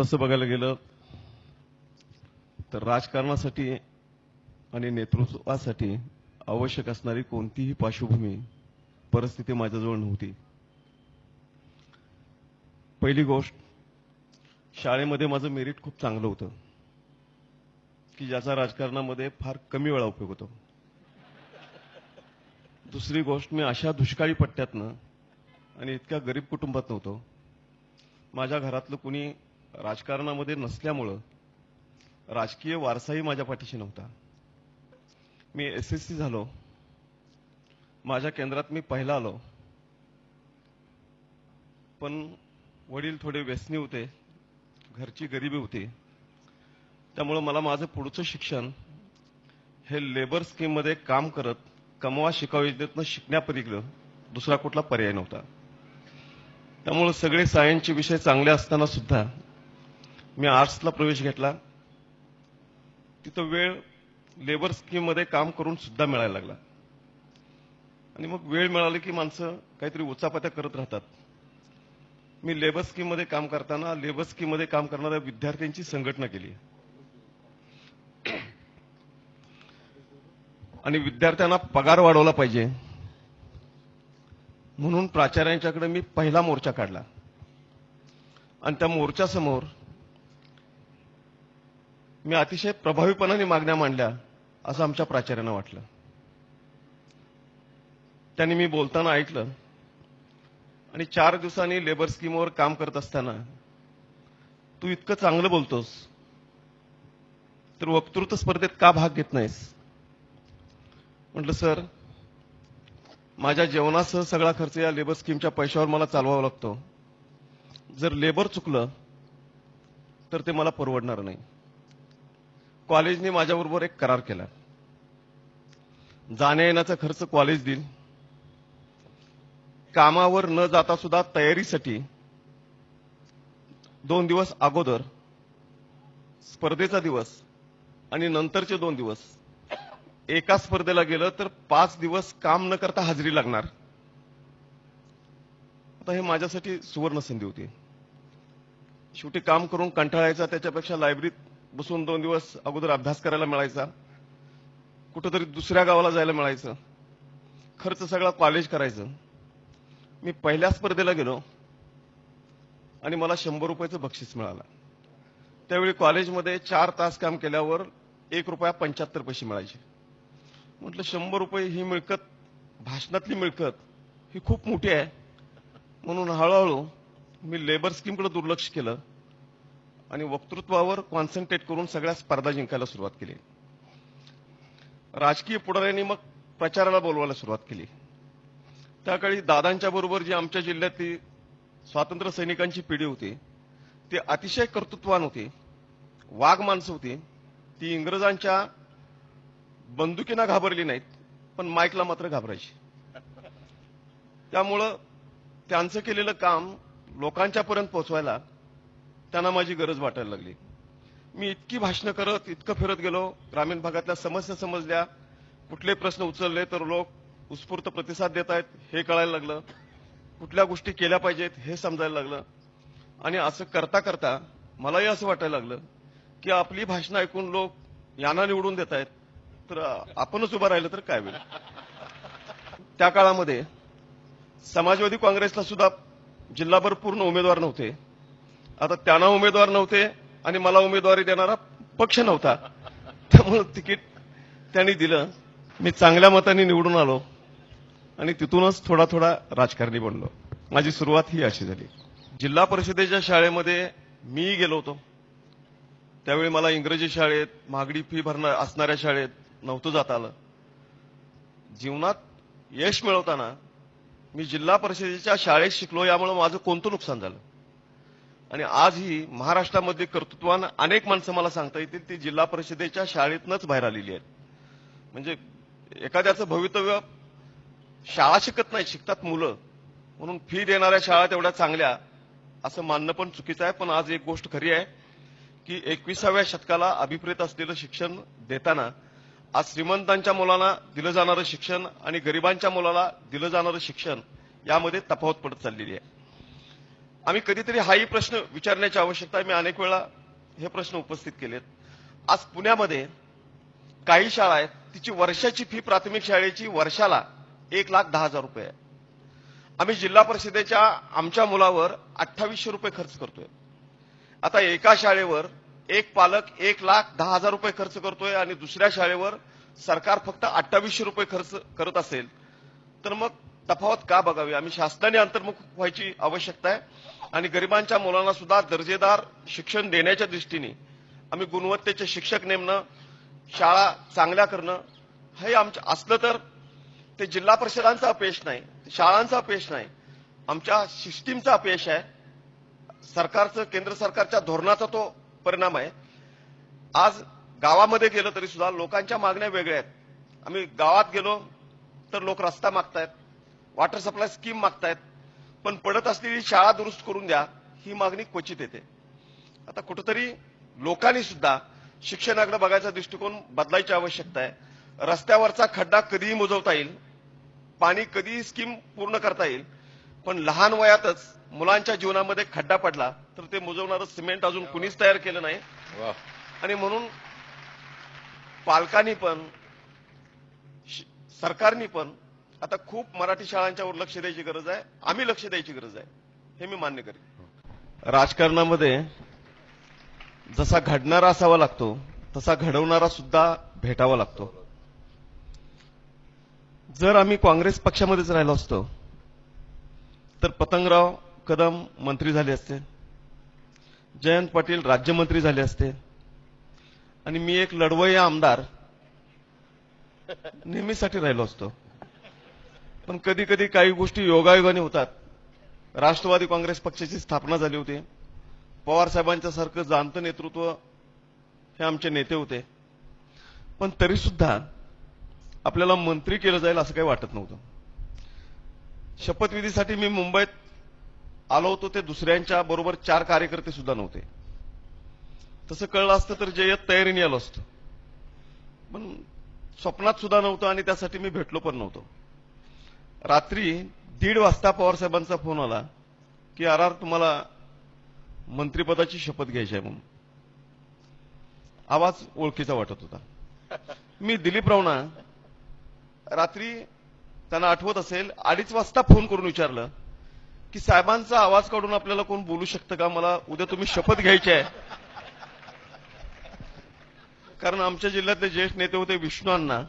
तसं बघायला गेलं तर राजकारणासाठी आणि नेतृत्वासाठी आवश्यक असणारी कोणतीही पार्श्वभूमी परिस्थिती माझ्याजवळ नव्हती. पहिली गोष्ट शाळेमध्ये माझं मेरिट खूप चांगलं होतं की ज्याचा राजकारणामध्ये फार कमी वेळा उपयोग होतो. दुसरी गोष्ट मी अशा दुष्काळी पट्ट्यातनं आणि इतक्या गरीब कुटुंबात नव्हतो. माझ्या घरातलं कुणी राजकारणामध्ये नसल्यामुळं राजकीय वारसाही माझ्या पाठीशी नव्हता. मी एस एस सी झालो. माझ्या केंद्रात मी पहिला आलो. पण वडील थोडे व्यसनी होते. घरची गरिबी होती. त्यामुळं मला माझं पुढचं शिक्षण हे लेबर स्कीममध्ये काम करत कमवा शिकाव योजनेतनं शिकण्यापलीकडं दुसरा कुठला पर्याय नव्हता. त्यामुळं सगळे सायन्सचे विषय चांगले असताना सुद्धा मी आर्ट्सला प्रवेश घेतला. तिथं वेळ लेबर स्कीममध्ये काम करून सुद्धा मिळायला लागला. आणि मग वेळ मिळाली की माणसं काहीतरी उचापात्या करत राहतात. मी लेबर स्कीममध्ये काम करताना लेबर स्कीममध्ये काम करणाऱ्या विद्यार्थ्यांची संघटना केली. आणि विद्यार्थ्यांना पगार वाढवला पाहिजे. म्हणून प्राचार्यांच्याकडे मी पहिला मोर्चा काढला. आणि त्या मोर्चासमोर मी अतिशय प्रभावीपणाने मागण्या मांडल्या असं आमच्या प्राचार्यांना वाटलं. त्यांनी मी बोलताना ऐकलं आणि चार दिवसांनी लेबर स्कीमवर काम करत असताना तू इतकं चांगलं बोलतोस तर वक्तृत्व स्पर्धेत का भाग घेत नाहीस? म्हटलं सर माझ्या जेवणासह सगळा खर्च या लेबर स्कीमच्या पैशावर मला चालवावा लागतो. जर लेबर चुकलं तर ते मला परवडणार नाही. कॉलेजने माझ्याबरोबर एक करार केला. जाण्या येण्याचा खर्च कॉलेज देईल. कामावर न जाता सुद्धा तयारीसाठी दोन दिवस अगोदर स्पर्धेचा दिवस आणि नंतरचे दोन दिवस. एका स्पर्धेला गेलं तर पाच दिवस काम न करता हजेरी लागणार. आता हे माझ्यासाठी सुवर्ण संधी होती. शेवटी काम करून कंटाळायचा त्याच्यापेक्षा लायब्ररीत बसून दोन दिवस अगोदर अभ्यास करायला मिळायचा. कुठंतरी दुसऱ्या गावाला जायला मिळायचं. खर्च सगळा कॉलेज करायचं. मी पहिल्या स्पर्धेला गेलो आणि मला शंभर रुपयाचं बक्षीस मिळालं. त्यावेळी कॉलेजमध्ये चार तास काम केल्यावर एक रुपया पंच्याहत्तर पैसे मिळायचे. म्हटलं शंभर रुपये ही मिळकत भाषणातली मिळकत ही खूप मोठी आहे. म्हणून हळूहळू मी लेबर स्कीमकडे दुर्लक्ष केलं. आणि वक्तृत्वावर कॉन्सन्ट्रेट करून सगळ्या स्पर्धा जिंकायला सुरुवात केली. राजकीय पुढाऱ्यांनी मग प्रचाराला बोलवायला सुरुवात केली. त्याकाळी दादांच्या बरोबर जी आमच्या जिल्ह्यातली स्वातंत्र्य सैनिकांची पिढी होती ती अतिशय कर्तृत्वान होती वाघ माणसं होती. ती इंग्रजांच्या बंदुकीना घाबरली नाहीत पण माईकला मात्र घाबरायची. त्यामुळं त्यांचं केलेलं काम लोकांच्या पर्यंत पोहोचवायला त्यांना माझी गरज वाटायला लागली. मी इतकी भाषणं करत इतकं फिरत गेलो ग्रामीण भागातल्या समस्या समजल्या. कुठले प्रश्न उचलले तर लोक उत्स्फूर्त प्रतिसाद देत आहेत हे कळायला लागलं. कुठल्या गोष्टी केल्या पाहिजेत हे समजायला लागलं. आणि असं करता करता मलाही असं वाटायला लागलं की आपली भाषणं ऐकून लोक यांना निवडून देत आहेत. तर आपणच उभं राहिलं तर काय होईल? त्या काळामध्ये समाजवादी काँग्रेसला सुद्धा जिल्हाभर पूर्ण उमेदवार नव्हते. आता त्यांना उमेदवार नव्हते आणि मला उमेदवारी देणारा पक्ष नव्हता. त्यामुळं तिकीट त्यांनी दिलं. मी चांगल्या मताने निवडून आलो आणि तिथूनच थोडा थोडा राजकारणी बनलो. माझी सुरुवात ही अशी झाली. जिल्हा परिषदेच्या शाळेमध्ये मी गेलो होतो. त्यावेळी मला इंग्रजी शाळेत महागडी फी भरणार असणाऱ्या शाळेत नव्हतं जाता आलं. जीवनात यश मिळवताना मी जिल्हा परिषदेच्या शाळेत शिकलो यामुळे माझं कोणतं नुकसान झालं? आणि आजही महाराष्ट्रामध्ये कर्तृत्वान अनेक माणसं मला सांगता येतील ती जिल्हा परिषदेच्या शाळेतनच बाहेर आलेली आहेत. म्हणजे एखाद्याचं भवितव्य शाळा शिकत नाही शिकतात मुलं. म्हणून फी देणाऱ्या शाळा तेवढ्या चांगल्या असं मानणं पण चुकीचं आहे. पण आज एक गोष्ट खरी आहे की एकविसाव्या शतकाला अभिप्रेत असलेलं शिक्षण देताना आज श्रीमंतांच्या मुलांना दिलं जाणारं शिक्षण आणि गरिबांच्या मुलाला दिलं जाणारं शिक्षण यामध्ये तफावत पडत चाललेली आहे. आम्ही कधीतरी हाही प्रश्न विचारण्याची आवश्यकता आहे. मी अनेक वेळा हे प्रश्न उपस्थित केलेत. आज पुण्यामध्ये काही शाळा आहेत तिची वर्षाची फी प्राथमिक शाळेची वर्षाला एक लाख दहा हजार रुपये आहे. आम्ही जिल्हा परिषदेच्या आमच्या मुलावर अठ्ठावीसशे रुपये खर्च करतोय. आता एका शाळेवर एक पालक एक लाख दहा हजार रुपये खर्च करतोय आणि दुसऱ्या शाळेवर सरकार फक्त अठ्ठावीसशे रुपये खर्च करत असेल तर मग तफावत का बघावी? आम्ही शासनाने अंतर्मुख व्हायची आवश्यकता आहे. आणि गरिबांच्या मुलांना सुद्धा दर्जेदार शिक्षण देण्याच्या दृष्टीने आम्ही गुणवत्तेचे शिक्षक नेमणं शाळा चांगल्या करणं हे आमचं असलं तर ते जिल्हा परिषदांचा अपयश नाही शाळांचा अपयश नाही. आमच्या सिस्टीमचा अपयश आहे. सरकारचं केंद्र सरकारच्या धोरणाचा तो परिणाम आहे. आज गावामध्ये गेलं तरी सुद्धा लोकांच्या मागण्या वेगळ्या आहेत. आम्ही गावात गेलो तर लोक रस्ता मागतायत वॉटर सप्लाय स्कीम मागतायत. पण पडत असलेली शाळा दुरुस्त करून द्या ही मागणी क्वचित येते. आता कुठंतरी लोकांनी सुद्धा शिक्षणाकडे बघायचा दृष्टिकोन बदलायची आवश्यकता आहे. रस्त्यावरचा खड्डा कधीही मुजवता येईल पाणी कधीही स्कीम पूर्ण करता येईल पण लहान वयातच मुलांच्या जीवनामध्ये खड्डा पडला तर ते मुजवणारं सिमेंट अजून कुणीच तयार केलं नाही. आणि म्हणून पालकांनी पण सरकारनी पण आता खूप मराठी शाळांच्यावर लक्ष द्यायची गरज आहे. आम्ही लक्ष द्यायची गरज आहे. हे मी मान्य करेन. राजकारणामध्ये जसा घडणारा असावा लागतो तसा घडवणारा सुद्धा भेटावा लागतो. जर आम्ही काँग्रेस पक्षामध्येच राहिलो असतो तर पतंगराव कदम मंत्री झाले असते. जयंत पाटील राज्यमंत्री झाले असते. आणि मी एक लढवय्या आमदार नेहमीसाठी राहिलो असतो. पण कधी कधी काही गोष्टी योगायोगाने होतात. राष्ट्रवादी काँग्रेस पक्षाची स्थापना झाली होती. पवार साहेबांच्या सारखं जाणतं नेतृत्व हे आमचे नेते होते. पण तरी सुद्धा आपल्याला मंत्री केलं जाईल असं काही वाटत नव्हतं. शपथविधीसाठी मी मुंबईत आलो होतो ते दुसऱ्यांच्या बरोबर चार कार्यकर्ते सुद्धा नव्हते. तसं कळलं असतं तर जयत तयारीने आलो असतं. पण स्वप्नात सुद्धा नव्हतं आणि त्यासाठी मी भेटलो पण नव्हतो. रात्री दीड वाजता पवारसाहेबांचा फोन आला की आर आर तुम्हाला मंत्रिपदाची शपथ घ्यायची आहे म्हणून. आवाज ओळखीचा वाटत होता. मी दिलीप रावणा रात्री त्यांना आठवत असेल अडीच वाजता फोन करून विचारलं की साहेबांचा आवाज काढून आपल्याला कोण बोलू शकतं का? मला उद्या तुम्ही शपथ घ्यायची आहे. कारण आमच्या जिल्ह्यातले ज्येष्ठ नेते होते विष्णू अण्णा.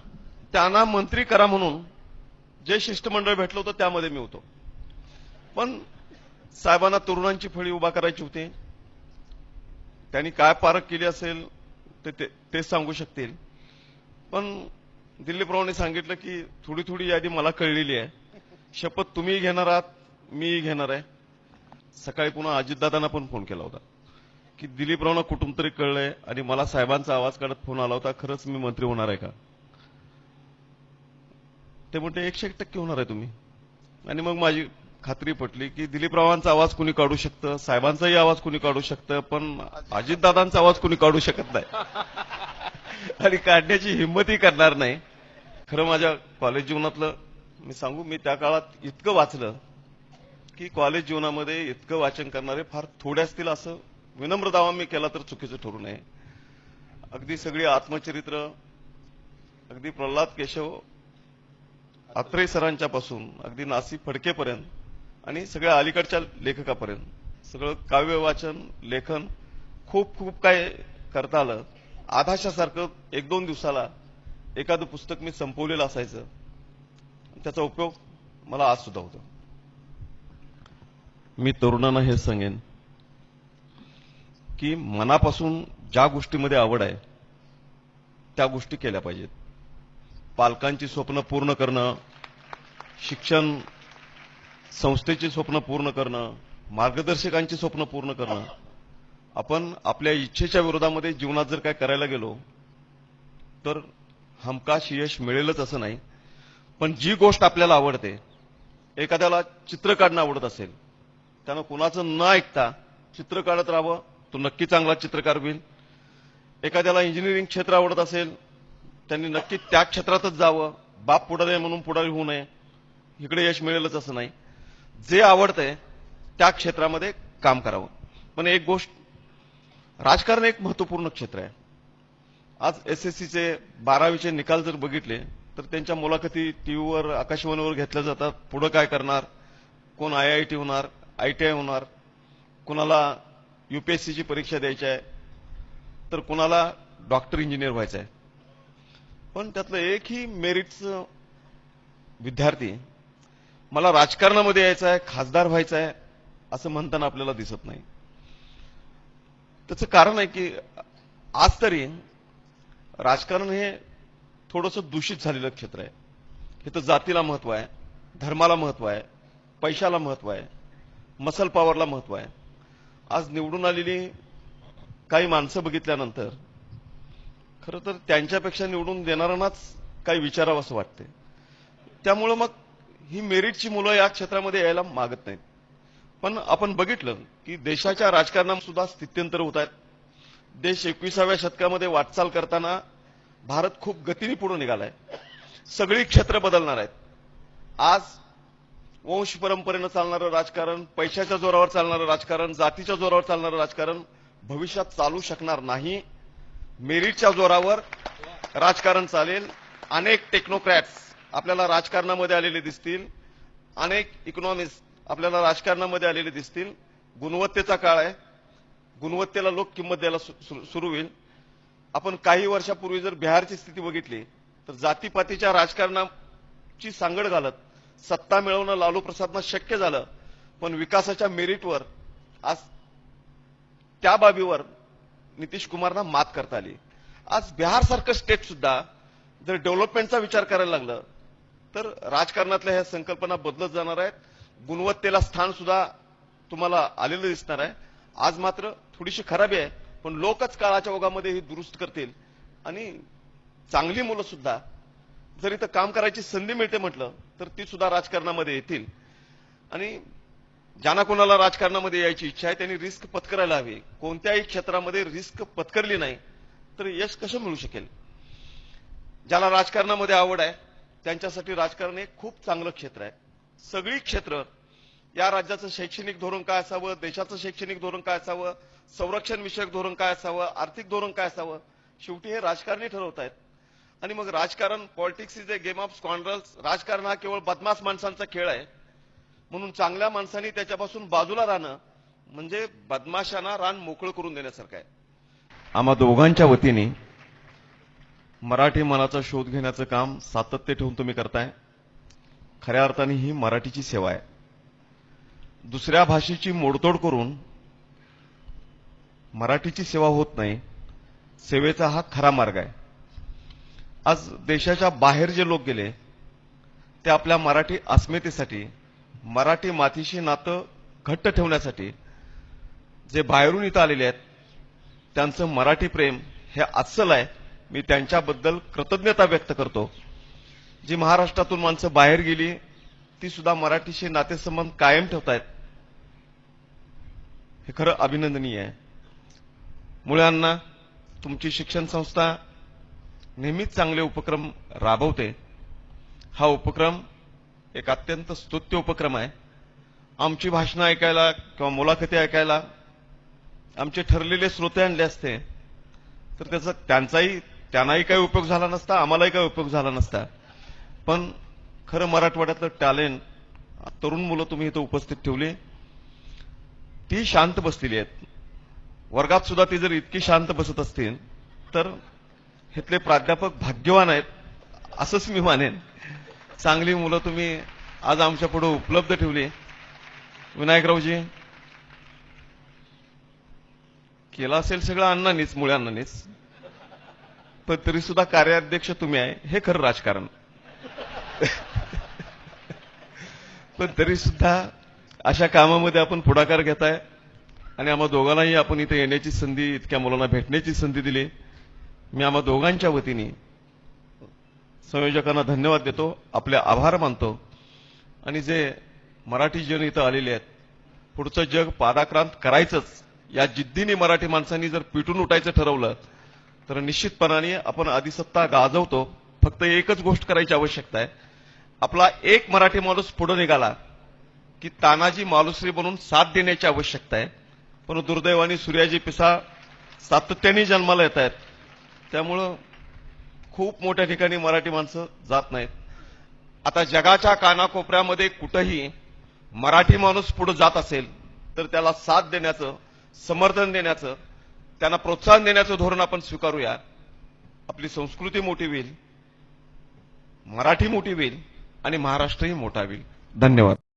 त्यांना मंत्री करा म्हणून जे शिष्टमंडळ भेटलं होतं त्यामध्ये मी होतो. पण साहेबांना तरुणांची फळी उभा करायची होती. त्यांनी काय पारख केली असेल ते ते- तेच सांगू शकतील. पण दिलीपरावने सांगितलं की थोडी थोडी यादी मला कळलेली आहे. शपथ तुम्ही घेणार आहात मी घेणार आहे. सकाळी पुन्हा अजितदादांना पण फोन केला होता. की दिलीपरावना कुठून तरी कळलंय आणि मला साहेबांचा आवाज काढत फोन आला होता खरंच मी मंत्री होणार आहे का? ते म्हणते एकशे एक टक्के होणार आहे तुम्ही. आणि मग माझी खात्री पटली की दिलीपरावांचा आवाज कुणी काढू शकतं? साहेबांचाही आवाज कुणी काढू शकतं? पण अजितदादांचा आवाज कुणी काढू शकत नाही. आणि काढण्याची हिंमतही करणार नाही. खरं माझ्या कॉलेज जीवनातलं मी सांगू मी त्या काळात इतकं वाचलं की कॉलेज जीवनामध्ये इतकं वाचन करणारे फार थोडे असतील असं विनम्र दावा मी केला तर चुकीचं ठरू नये. अगदी सगळी आत्मचरित्र अगदी प्रल्हाद केशव आत्रे सरांच्या पासून अगदी नासी फडकेपर्यंत आणि सगळ्या अलीकडच्या लेखकापर्यंत. सगळं काव्य वाचन लेखन खूप खूप काय करता आलं. आधाशासारखं एक दोन दिवसाला एखादं पुस्तक मी संपवलेलं असायचं. त्याचा उपयोग मला आज सुद्धा होतो. मी तरुणांना हे सांगेन की मनापासून ज्या गोष्टीमध्ये आवड आहे त्या गोष्टी केल्या पाहिजेत. पालकांची स्वप्न पूर्ण करणं शिक्षण संस्थेची स्वप्न पूर्ण करणं मार्गदर्शकांची स्वप्न पूर्ण करणं आपण आपल्या इच्छेच्या विरोधामध्ये जीवनात जर काय करायला गेलो तर हमखास यश मिळेलच असं नाही. पण जी गोष्ट आपल्याला आवडते एखाद्याला चित्र काढणं आवडत असेल त्यानं कुणाचं न ऐकता चित्र काढत राहावं तो नक्की चांगला चित्रकार होईल. एखाद्याला इंजिनिअरिंग क्षेत्र आवडत असेल त्यांनी नक्की त्या क्षेत्रातच जावं. बाप पुढारी आहे म्हणून पुढारी होऊ नये. इकडे यश मिळेलच असं नाही. जे आवडतंय त्या क्षेत्रामध्ये काम करावं. पण एक गोष्ट राजकारण एक महत्त्वपूर्ण क्षेत्र आहे. आज एस एस सीचे बारावीचे निकाल जर बघितले तर त्यांच्या मुलाखती टीव्हीवर आकाशवाणीवर घेतल्या जातात. पुढं काय करणार? कोण आय आय टी होणार आय टी आय होणार? कुणाला युपीएससीची परीक्षा द्यायची आहे? तर कुणाला डॉक्टर इंजिनियर व्हायचं आहे? पण त्यातलं एकही मेरिटचं विद्यार्थी मला राजकारणामध्ये यायचं आहे खासदार व्हायचं आहे असं म्हणताना आपल्याला दिसत नाही. त्याचं कारण आहे की आज तरी राजकारण हे थोडंसं दूषित झालेलं क्षेत्र आहे. इथं जातीला महत्त्व आहे धर्माला महत्त्व आहे पैशाला महत्त्व आहे मसल पॉवरला महत्त्व आहे. आज निवडून आलेली काही माणसं बघितल्यानंतर खरं तर त्यांच्यापेक्षा निवडून देणाऱ्यांनाच काही विचारावं असं वाटते त्यामुळं मग ही मेरिटची मुलं या क्षेत्रामध्ये यायला मागत नाहीत. पण आपण बघितलं की देशाच्या राजकारणात सुद्धा स्थित्यंतर होत आहेत. देश एकविसाव्या शतकामध्ये वाटचाल करताना भारत खूप गतीने पुढे निघालाय. सगळी क्षेत्र बदलणार आहेत. आज वंश परंपरेनं चालणारं राजकारण पैशाच्या जोरावर चालणारं राजकारण जातीच्या जोरावर चालणारं राजकारण भविष्यात चालू शकणार नाही. मेरिटच्या जोरावर राजकारण चालेल. अनेक टेक्नोक्रॅट्स आपल्याला राजकारणामध्ये आलेले दिसतील. अनेक इकॉनॉमिस्ट आपल्याला राजकारणामध्ये आलेले दिसतील. गुणवत्तेचा काळ आहे. गुणवत्तेला लोक किंमत द्यायला सु- सु- सुरू होईल. आपण काही वर्षापूर्वी जर बिहारची स्थिती बघितली तर जातीपातीच्या राजकारणाची सांगड घालत सत्ता मिळवणं लालू प्रसादनं शक्य झालं. पण विकासाच्या मेरिटवर आज त्या बाबीवर नितीश कुमारना मात करता आली. आज बिहारसारखं स्टेट सुद्धा जर डेव्हलपमेंटचा विचार करायला लागलं तर राजकारणातल्या ह्या संकल्पना बदलत जाणार आहेत. गुणवत्तेला स्थान सुद्धा तुम्हाला आलेलं दिसणार आहे. आज मात्र थोडीशी खराबी आहे पण लोकच काळाच्या ओघामध्ये ही दुरुस्त करतील. आणि चांगली मुलं सुद्धा जर इथं काम करायची संधी मिळते म्हटलं तर ती सुद्धा राजकारणामध्ये येतील. आणि ज्यांना कोणाला राजकारणामध्ये यायची इच्छा आहे त्यांनी रिस्क पत्करायला हवी. कोणत्याही क्षेत्रामध्ये रिस्क पत्करली नाही तर यश कसं मिळू शकेल? ज्याला राजकारणामध्ये आवड आहे त्यांच्यासाठी राजकारण हे खूप चांगलं क्षेत्र आहे. सगळी क्षेत्र या राज्याचं शैक्षणिक धोरण काय असावं देशाचं शैक्षणिक धोरण काय असावं संरक्षण विषयक धोरण काय असावं आर्थिक धोरण काय असावं शेवटी हे राजकारणी ठरवत आहेत. आणि मग राजकारण politics is a game of scoundrels. राजकारण हा केवळ बदमाश माणसांचा खेळ आहे. म्हणून चांगल्या माणसांनी त्याच्यापासून बाजूला राहणं म्हणजे बदमाशांना रान मोकळं करून देण्यासारखं आहे. आम्हा दोघांच्या वतीने मराठी मनाचा शोध घेण्याचं काम सातत्य ठेवून तुम्ही करताय. खऱ्या अर्थाने ही मराठीची सेवा आहे. दुसऱ्या भाषेची मोडतोड करून मराठीची सेवा होत नाही सेवेचा हा खरा मार्ग आहे. आज देशाच्या बाहेर जे लोक गेले ते आपल्या मराठी अस्मितेसाठी मराठी मातीशी नातं घट्ट ठेवण्यासाठी जे बाहेरून इथं आलेले आहेत त्यांचं मराठी प्रेम हे अस्सल आहे. मी त्यांच्याबद्दल कृतज्ञता व्यक्त करतो. जी महाराष्ट्रातून माणसं बाहेर गेली ती सुद्धा मराठीशी नातेसंबंध कायम ठेवतायत. हे खरं अभिनंदनीय आहे. मुलांना तुमची शिक्षण संस्था नेहमीच चांगले उपक्रम राबवते. हा उपक्रम एक अत्यंत स्तुत्य उपक्रम आहे. आमची भाषणं ऐकायला किंवा मुलाखती ऐकायला आमचे ठरलेले श्रोते आणले असते. तर त्याचा त्यांचाही त्यांनाही काही उपयोग झाला नसता आम्हालाही काही उपयोग झाला नसता. पण खरं मराठवाड्यातलं टॅलेंट तरुण मुलं तुम्ही इथं उपस्थित ठेवली. ती शांत बसलेली आहेत. वर्गात सुद्धा ती जर इतकी शांत बसत असतील तर इथले प्राध्यापक भाग्यवान आहेत असंच मी मानेन. चांगली मुलं तुम्ही आज आमच्या पुढे उपलब्ध ठेवली. विनायकरावजी केला असेल सगळं अण्णांनीच मुळे अण्णांनीच पण तरी सुद्धा कार्याध्यक्ष तुम्ही आहे हे खरं राजकारण. पण तरी सुद्धा अशा कामामध्ये आपण पुढाकार घेताय आणि आम्हा दोघांनाही आपण इथे येण्याची संधी इतक्या मुलांना भेटण्याची संधी दिली. मी आम्हा दोघांच्या वतीने संयोजकांना धन्यवाद देतो. आपले आभार मानतो. आणि जे मराठी जन इथं आलेले आहेत पुढचं जग पादाक्रांत करायचंच. या जिद्दीने मराठी माणसांनी जर पिटून उठायचं ठरवलं तर निश्चितपणाने आपण अधिसत्ता गाजवतो. फक्त एकच गोष्ट करायची आवश्यकता आहे. आपला एक मराठी माणूस पुढे निघाला की तानाजी मालुश्री म्हणून साथ देण्याची आवश्यकता आहे. पण दुर्दैवाने सूर्याजी पिसा सातत्याने जन्माला येत आहेत. त्यामुळं खूप मोठ्या ठिकाणी मराठी माणसं जात नाहीत. आता जगाच्या कानाकोपऱ्यामध्ये कुठंही मराठी माणूस पुढे जात असेल तर त्याला साथ देण्याचं समर्थन देण्याचं त्यांना प्रोत्साहन देण्याचं धोरण आपण स्वीकारूया. आपली संस्कृती मोठी होईल मराठी मोठी होईल आणि महाराष्ट्रही मोठा होईल. धन्यवाद.